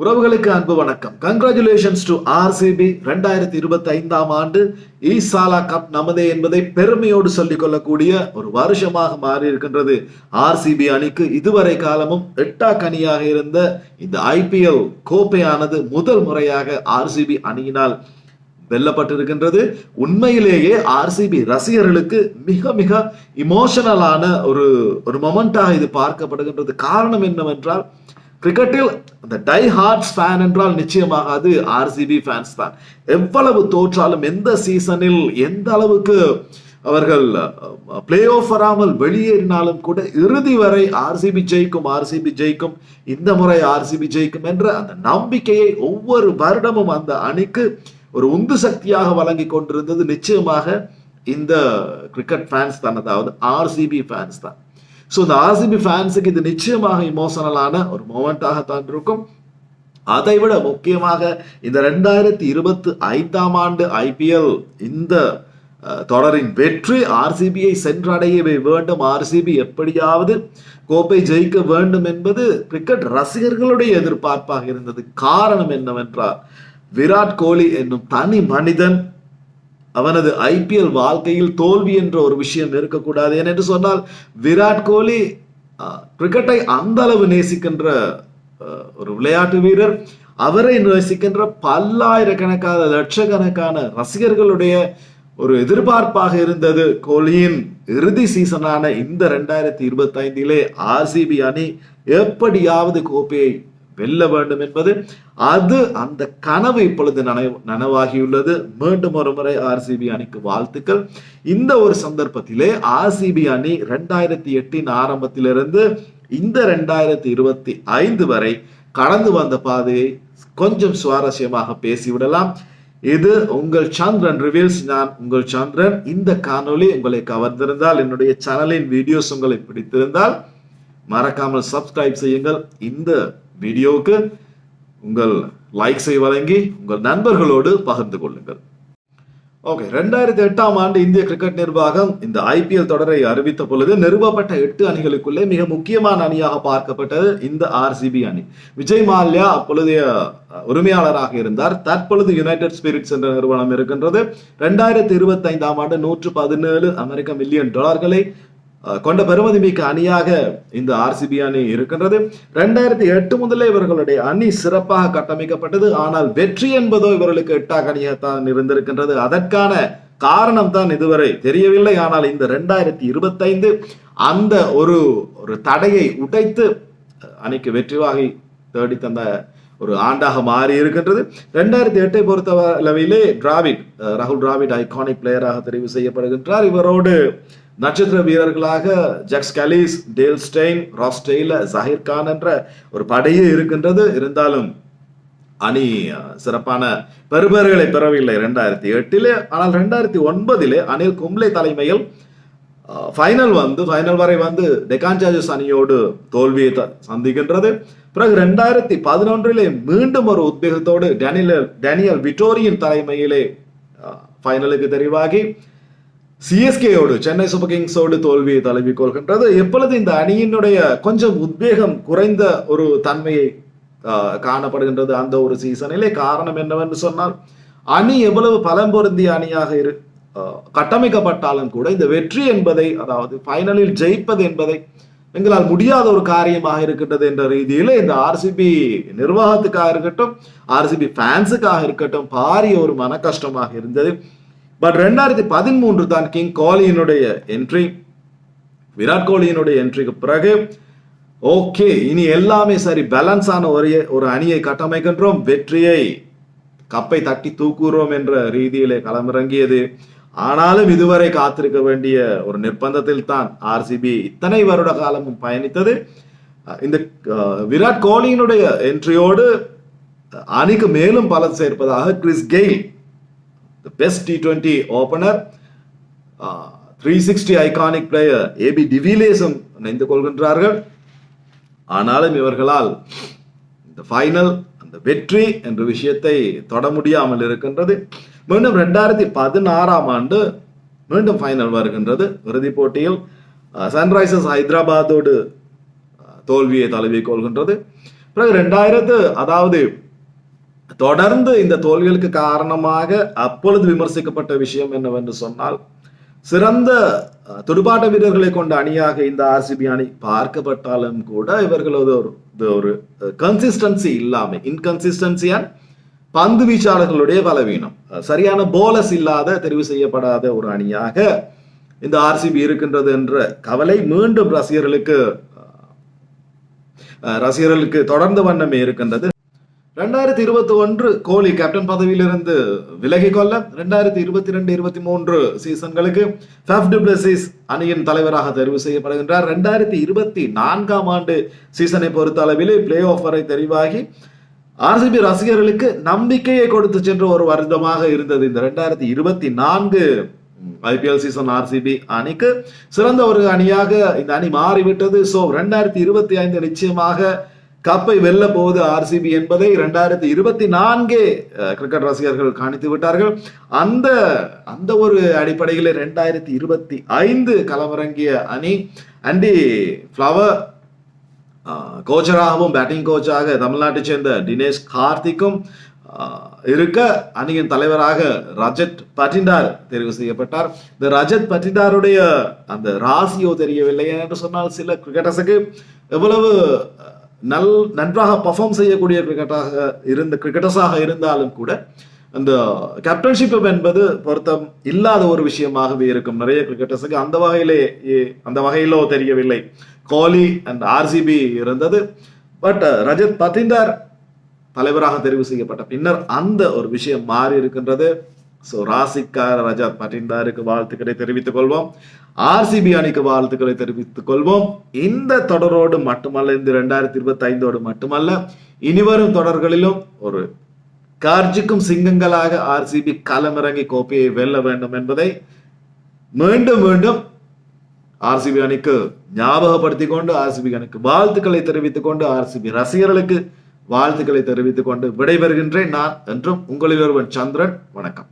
உறவுகளுக்கு அன்பு வணக்கம். கங்க்ராச்சுலேஷன்ஸ் டு ஆர்சிபி ரெண்டாயிரத்தி இருபத்தி ஐந்தாம் ஆண்டு e ஈசாலா கப் நமதே என்பதை பெருமையோடு சொல்லிக் கொள்ளக்கூடிய ஒரு வருஷமாக மாறி இருக்கின்றது ஆர்சிபி அணிக்கு. இதுவரை காலமும் எட்டா கனியாக இருந்த இந்த ஐபிஎல் கோப்பையானது முதல் முறையாக ஆர்சிபி அணியினால் வெல்லப்பட்டிருக்கின்றது. உண்மையிலேயே ஆர்சிபி ரசிகர்களுக்கு மிக மிக இமோஷனலான ஒரு ஒரு மொமெண்டாக இது பார்க்கப்படுகின்றது. காரணம் என்னவென்றால் கிரிக்கெட்டில் அந்த டை ஹார்ட்ஸ் ஃபேன் என்றால் நிச்சயமாக அது ஆர்சிபி ஃபேன்ஸ் தான். எவ்வளவு தோற்றாலும் எந்த சீசனில் எந்த அளவுக்கு அவர்கள் பிளே ஆஃப் வராமல் வெளியேறினாலும் கூட இறுதி வரை ஆர்சிபி ஜெயிக்கும் ஆர்சிபி ஜெயிக்கும் இந்த முறை ஆர்சிபி ஜெயிக்கும் என்ற அந்த நம்பிக்கையை ஒவ்வொரு வருடமும் அந்த அணிக்கு ஒரு உந்து சக்தியாக வழங்கி கொண்டிருந்தது நிச்சயமாக இந்த கிரிக்கெட் ஃபேன்ஸ் தான் அதாவது ஆர்சிபி ஃபேன்ஸ் தான். ஸோ இந்த ஆர்சிபி ஃபேன்ஸுக்கு இது நிச்சயமாக இமோஷனலான ஒரு மூமெண்ட்டாகத்தான் தான் இருக்கும். அதை விட முக்கியமாக இந்த ரெண்டாயிரத்தி இருபத்தி ஐந்தாம் ஆண்டு ஐபிஎல் இந்த தொடரின் வெற்றி ஆர்சிபியை சென்றடையவே வேண்டும். ஆர்சிபி எப்படியாவது கோப்பை ஜெயிக்க வேண்டும் என்பது கிரிக்கெட் ரசிகர்களுடைய எதிர்பார்ப்பாக இருந்தது. காரணம் என்னவென்றால் விராட் கோலி என்னும் தனி மனிதன் அவனது ஐபிஎல் வாழ்க்கையில் தோல்வி என்ற ஒரு விஷயம் இருக்கக்கூடாது. ஏனென்று சொன்னால் விராட் கோலி கிரிக்கெட்டை அந்த அளவு நேசிக்கின்ற ஒரு விளையாட்டு வீரர். அவரை நேசிக்கின்ற பல்லாயிரக்கணக்கான லட்சக்கணக்கான ரசிகர்களுடைய ஒரு எதிர்பார்ப்பாக இருந்தது கோலியின் இறுதி சீசனான இந்த ரெண்டாயிரத்தி இருபத்தி ஐந்திலே ஆர்சிபி அணி எப்படியாவது கோப்பையை வெல்ல வேண்டும் என்பது அது அந்த கனவு இப்பொழுது நனவு நனவாகியுள்ளது. மீண்டும் ஒரு முறை ஆர்சிபி அணிக்கு வாழ்த்துக்கள். இந்த ஒரு சந்தர்ப்பத்திலே ஆர்சிபி அணி ரெண்டாயிரத்தி எட்டின் ஆரம்பத்திலிருந்து இந்த ரெண்டாயிரத்தி இருபத்தி ஐந்து வரை கடந்து வந்த பாதையை கொஞ்சம் சுவாரஸ்யமாக பேசிவிடலாம். இது உங்கள் சந்திரன் ரிவீல்ஸ். நான் உங்கள் சந்திரன். இந்த காணொளி உங்களை கவர்ந்திருந்தால் என்னுடைய சேனலின் வீடியோஸ் உங்களை பிடித்திருந்தால் மறக்காமல் சப்ஸ்கிரைப் செய்யுங்கள். இந்த வீடியோவுக்கு உங்கள் லைக்ஸை வழங்கி உங்கள் நண்பர்களோடு பகிர்ந்து கொள்ளுங்கள். ஓகே ரெண்டாயிரத்தி எட்டாம் ஆண்டு இந்திய கிரிக்கெட் நிர்வாகம் இந்த ஐபிஎல் தொடரை அறிவித்த பொழுது நிறுவப்பட்ட எட்டு அணிகளுக்குள்ளே மிக முக்கியமான அணியாக பார்க்கப்பட்டது இந்த ஆர்சிபி அணி. விஜய் மால்யா அப்பொழுதைய உரிமையாளராக இருந்தார். தற்பொழுது யுனைடெட் ஸ்பிரிட்ஸ் என்ற நிறுவனம் இருக்கின்றது. ரெண்டாயிரத்தி இருபத்தி ஐந்தாம் ஆண்டு நூற்று பதினேழு அமெரிக்க மில்லியன் டாலர்களை கொண்ட பெருமதிமிக்க அணியாக இந்த ஆர்சிபி அணி இருக்கின்றது. ரெண்டாயிரத்தி எட்டு முதலே இவர்களுடைய அணி சிறப்பாக கட்டமைக்கப்பட்டது. ஆனால் வெற்றி என்பதோ இவர்களுக்கு எட்டாக அணியாகத்தான் இருந்திருக்கின்றது. அதற்கான காரணம் தான் இதுவரை தெரியவில்லை. ஆனால் இந்த ரெண்டாயிரத்தி இருபத்தைந்து அந்த ஒரு ஒரு தடையை உடைத்து அணிக்கு வெற்றி வாகி தேடி தந்த ஒரு ஆண்டாக மாறி இருக்கின்றது. ரெண்டாயிரத்தி எட்டை பொறுத்த அளவிலே டிராவிட் ராகுல் டிராவிட் ஐகானிக் பிளேயராக தெரிவு செய்யப்படுகின்றார். இவரோடு நட்சத்திர வீரர்களாக Jacques Kallis Dale Steyn Ross Taylor Zaheer Khan என்ற ஒரு படையே இருக்கின்றது. இருந்தாலும் அணி சிறப்பான பெறுபேறுகளை பெறவில்லை. ரெண்டாயிரத்தி எட்டிலே ஆனால் ரெண்டாயிரத்தி ஒன்பதிலே அனில் கும்ளே தலைமையில் ஃபைனல் வந்து ஃபைனல் வரை வந்து டெக்கான் சார்ஜஸ் அணியோடு தோல்வியை சந்திக்கின்றது. பிறகு ரெண்டாயிரத்தி பதினொன்றிலே மீண்டும் ஒரு உத்வேகத்தோடு டேனியல் டேனியல் விட்டோரியின் தலைமையிலே ஃபைனலுக்கு தெரிவாகி சிஎஸ்கேயோடு சென்னை சூப்பர் கிங்ஸோடு தோல்வியை தழுவி கொள்கின்றது. எப்பொழுது இந்த அணியினுடைய கொஞ்சம் உத்வேகம் குறைந்த ஒரு தன்மையை ஆஹ், காணப்படுகின்றது அந்த ஒரு சீசனிலே? காரணம் என்னவென்று சொன்னால் அணி எவ்வளவு பலம் பொருந்திய அணியாக இரு கட்டமைக்கப்பட்டாலும் கூட இந்த வெற்றி என்பதை அதாவது ஃபைனலில் ஜெயிப்பது என்பதை எங்களால் முடியாத ஒரு காரியமாக இருக்கின்றது என்ற ரீதியில் இந்த ஆர்சிபி நிர்வாகத்துக்காக இருக்கட்டும் ஆர்சிபி ஃபேன்ஸுக்காக இருக்கட்டும் பாரிய ஒரு மன கஷ்டமாக இருந்தது. பட் ரெண்டாயிரத்தி பதிமூன்று தான் கிங் கோலியினுடைய என்ட்ரி விராட் கோலியினுடைய என்ட்ரிக்கு பிறகு ஓகே இனி எல்லாமே சரி பேலன்ஸான ஒரு ஒரு அணியை கட்டமைக்கின்றோம். வெற்றியை கப்பை தட்டி தூக்குறோம் என்ற ரீதியிலே களமிறங்கியது. ஆனாலும் இதுவரை காத்திருக்க வேண்டிய ஒரு நிர்பந்தத்தில் தான் ஆர்சிபி இத்தனை வருட காலமும் பயணித்தது. இந்த விராட் கோலியினுடைய என்ட்ரியோடு அணிக்கு மேலும் பலன் சேர்ப்பதாக Chris Gayle best T20 opener, three sixty iconic player AB டிவிலேஸும் நினைந்து கொள்கின்றார்கள் ஆனாலும் இவர்களால் இந்த ஃபைனல் அந்த வெற்றி என்ற விஷயத்தை தொட முடியாமல் இருக்கின்றது. மீண்டும் ரெண்டாயிரத்தி பதினாறாம் ஆண்டு மீண்டும் ஃபைனல் வருகின்றது இறுதிப் போட்டியில். சன்ரைசர்ஸ் ஹைதராபாத்தோடு தோல்வியை தழுவிக் கொள்கின்றது. பிறகு ரெண்டாயிரத்து அதாவது தொடர்ந்து இந்த தோல்விகளுக்கு காரணமாக அப்பொழுது விமர்சிக்கப்பட்ட விஷயம் என்னவென்று சொன்னால் சிறந்த துடுப்பாட்ட வீரர்களை கொண்ட அணியாக இந்த ஆர்சிபி அணி பார்க்கப்பட்டாலும் கூட இவர்களது ஒரு ஒரு கன்சிஸ்டன்சி இல்லாமல் இன்கன்சிஸ்டன்சி அண்ட் பந்து வீச்சாளர்களுடைய பலவீனம். சரியான போலஸ் இல்லாத தெரிவு செய்யப்படாத ஒரு அணியாக இந்த ஆர்சிபி இருக்கின்றது என்ற கவலை மீண்டும் ரசிகர்களுக்கு ரசிகர்களுக்கு தொடர்ந்த வண்ணமே இருக்கின்றது. ரெண்டாயிரத்தி இருபத்தி ஒன்று கோலி கேப்டன் பதவியிலிருந்து விலகி கொள்ள ரெண்டாயிரத்தி இருபத்தி ரெண்டு இருபத்தி மூன்று சீசன்களுக்கு ஃபெஃப் டிப்ளசிஸ் அணியின் தலைவராக தெரிவு செய்யப்படுகின்றார். ரெண்டாயிரத்தி இருபத்தி நான்காம் ஆண்டு சீசனை பொறுத்த அளவிலே பிளே ஆஃப் வரை தெரிவாகி ஆர்சிபி ரசிகர்களுக்கு நம்பிக்கையை கொடுத்து சென்ற ஒரு வருடமாக இருந்தது. இந்த ரெண்டாயிரத்தி இருபத்தி நான்கு ஐபிஎல் சீசன் ஆர்சிபி அணிக்கு சிறந்த ஒரு அணியாக இந்த அணி மாறிவிட்டது. ஸோ ரெண்டாயிரத்தி இருபத்தி ஐந்து நிச்சயமாக கப்பை வெல்ல போவது ஆர்சிபி என்பதை இரண்டாயிரத்தி இருபத்தி நான்கே கிரிக்கெட் ரசிகர்கள் காணித்து விட்டார்கள். அந்த அந்த ஒரு அடிப்படையில் ரெண்டாயிரத்தி இருபத்தி ஐந்து களமிறங்கிய அணி அண்டி ஃப்ளவர் கோச்சராகவும் பேட்டிங் கோச்சாக தமிழ்நாட்டை சேர்ந்த தினேஷ் கார்த்திக்கும் இருக்க அணியின் தலைவராக ரஜத் பட்டிண்டார் தெரிவு செய்யப்பட்டார். இந்த ரஜத் பட்டிண்டாருடைய அந்த ராசியோ தெரியவில்லை என்று சொன்னால் சில கிரிக்கெட்டர்ஸுக்கு எவ்வளவு நல் நன்றாக பர்ஃபார்ம் செய்யக்கூடிய கிரிக்கெட்டாக இருந்த கிரிக்கெட்டர்ஸாக இருந்தாலும் கூட அந்த கேப்டன்ஷிப் என்பது பொருத்தம் இல்லாத ஒரு விஷயமாகவே இருக்கும். நிறைய கிரிக்கெட்டர்ஸுக்கு அந்த வகையிலே அந்த வகையிலோ தெரியவில்லை. கோலி அண்ட் ஆர்சிபி இருந்தது. பட் ரஜத் பத்திந்தார் தலைவராக தெரிவு செய்யப்பட்ட பின்னர் அந்த ஒரு விஷயம் மாறி இருக்கின்றது. ஸோ ராசிக்கார ரஜா பட்டின்தாருக்கு வாழ்த்துக்களை தெரிவித்துக் கொள்வோம். ஆர்சிபி அணிக்கு வாழ்த்துக்களை தெரிவித்துக் கொள்வோம். இந்த தொடரோடு மட்டுமல்ல இந்த ரெண்டாயிரத்தி இருபத்தி ஐந்தோடு மட்டுமல்ல இனிவரும் தொடர்களிலும் ஒரு கார்ஜிக்கும் சிங்கங்களாக ஆர்சிபி களமிறங்கி கோப்பையை வெல்ல வேண்டும் என்பதை மீண்டும் மீண்டும் ஆர்சிபி அணிக்கு ஞாபகப்படுத்திக் கொண்டு ஆர்சிபி அணிக்கு வாழ்த்துக்களை தெரிவித்துக் கொண்டு ஆர்சிபி ரசிகர்களுக்கு வாழ்த்துக்களை தெரிவித்துக் கொண்டு விடைபெறுகின்றேன் நான் என்றும் உங்களில் ஒருவன் சந்திரன். வணக்கம்.